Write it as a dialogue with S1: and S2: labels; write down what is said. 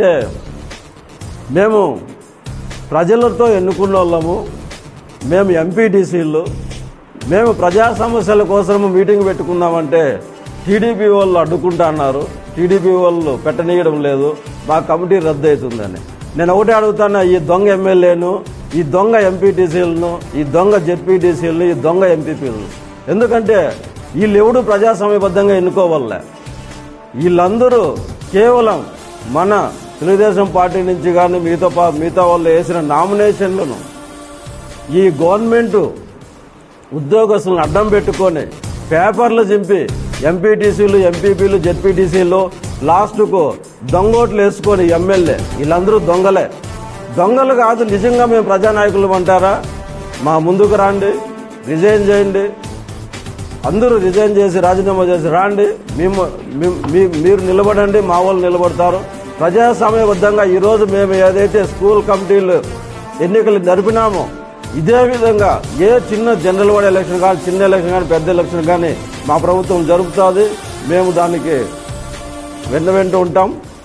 S1: అంటే మేము ప్రజలతో ఎన్నుకున్న వాళ్ళము మేము ఎంపీటీసీలు మేము ప్రజా సమస్యల కోసం మీటింగ్ పెట్టుకుందామంటే టీడీపీ వాళ్ళు అడ్డుకుంటా అన్నారు. టీడీపీ వాళ్ళు పెట్టనీయడం లేదు. మా కమిటీ రద్దు అవుతుందని నేను ఒకటే అడుగుతాను ఈ దొంగ ఎమ్మెల్యేను ఈ దొంగ ఎంపీటీసీలను ఈ దొంగ జెడ్పీటీసీలను ఈ దొంగ ఎంపీపీలను ఎందుకంటే వీళ్ళు ఎవడు ప్రజాస్వామ్యబద్ధంగా ఎన్నుకోవాలే వీళ్ళందరూ కేవలం మన తెలుగుదేశం పార్టీ నుంచి కానీ మిగతా పా- మిగతా వాళ్ళు వేసిన నామినేషన్లను ఈ గవర్నమెంట్ ఉద్యోగస్తులను అడ్డం పెట్టుకొని పేపర్లు చింపి ఎంపీటీసీలు ఎంపీపీలు జెడ్పీటీసీలు లాస్ట్కు దొంగోట్లు వేసుకొని ఎమ్మెల్యే. వీళ్ళందరూ దొంగలే. దొంగలు కాదు నిజంగా మేము ప్రజానాయకులు అంటారా? మా ముందుకు రాండి రిజైన్ చేయండి. అందరూ రిజైన్ చేసి రాజీనామా చేసి రాండి. మేము మీ- మీరు నిలబడండి మా వాళ్ళు నిలబడతారు. ప్రజాస్వామ్యబద్ధంగా ఈరోజు మేము ఏదైతే స్కూల్ కమిటీలు ఎన్నికలు జరిపినామో ఇదే విధంగా ఏ చిన్న జనరల్ వార్డ్ ఎలక్షన్ కానీ చిన్న ఎలక్షన్ కానీ పెద్ద ఎలక్షన్ కానీ మా ప్రభుత్వం జరుపుతుంది. మేము దానికి వెన్న వెంట ఉంటాం.